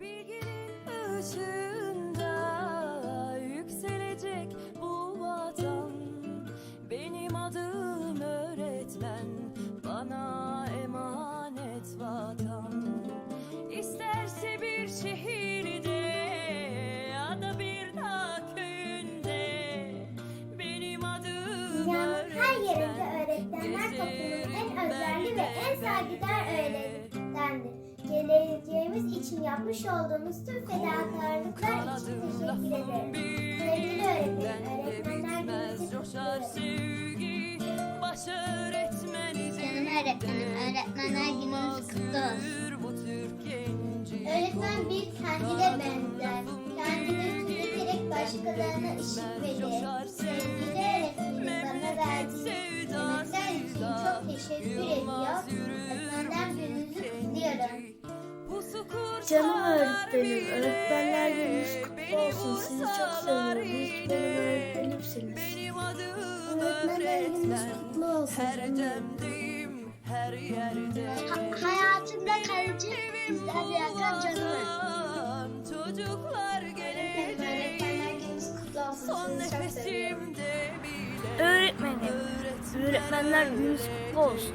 Bilginin ışığında yükselecek bu vatan. Benim adım öğretmen bana emanet vatan. İsterse bir şehirde ya da bir dağ köyünde Benim adım Dünyanın her yerinde öğretmenler toplumun en özverli ve en saygıdeğer öğretmendir. Geleceğimiz için yapmış olduğunuz tüm fedakarlıklar için teşekkür ederim. Sevgili öğretmenim, öğretmenler öğretmen Canım öğretmenim, öğretmenler gününüz kutlu olsun. Öğretmen bir kandile benzer. Kandili tüketerek başkalarına ışık verir. Sevgili öğretmenim bana verdiğiniz yemekler için çok teşekkür ediyor. Canım öğretmenim, öğretmenler gününüz kutlu olsun. Sizi çok seviyorum. Hiç benim öğretmenimsiniz. Öğretmenler gününüz kutlu olsun Her yerde Ha- hayatımda kalıcı izler bırakan canım öğretmenim. Çocuklar gelecek Öğretmenler gününüz kutlu olsun. Son Sizi çok seviyorum. nefesimde bile Öğretmenim, öğretmenler gününüz kutlu olsun.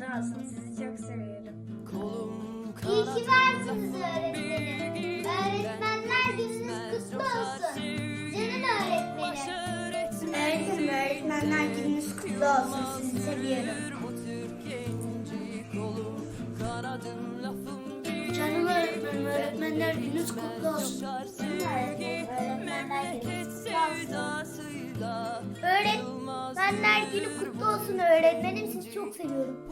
olsun. Sizi çok seviyorum. Kolum İyi ki varsınız öğretmenim. Öğretmenler gününüz kutlu olsun. Canım öğretmenim. Öğretmenim, öğretmenler gününüz kutlu olsun. Sizi seviyorum. Canım öğretmenim, öğretmenler gününüz kutlu olsun. Öğretmenler günü kutlu olsun öğretmenim. Sizi çok seviyorum.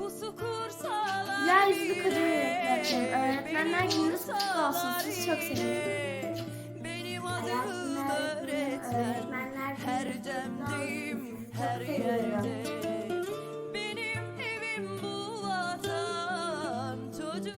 Yeryüzü kadın öğretmenim, öğretmenler gününüz kutlu olsun. Sizi çok seviyorum.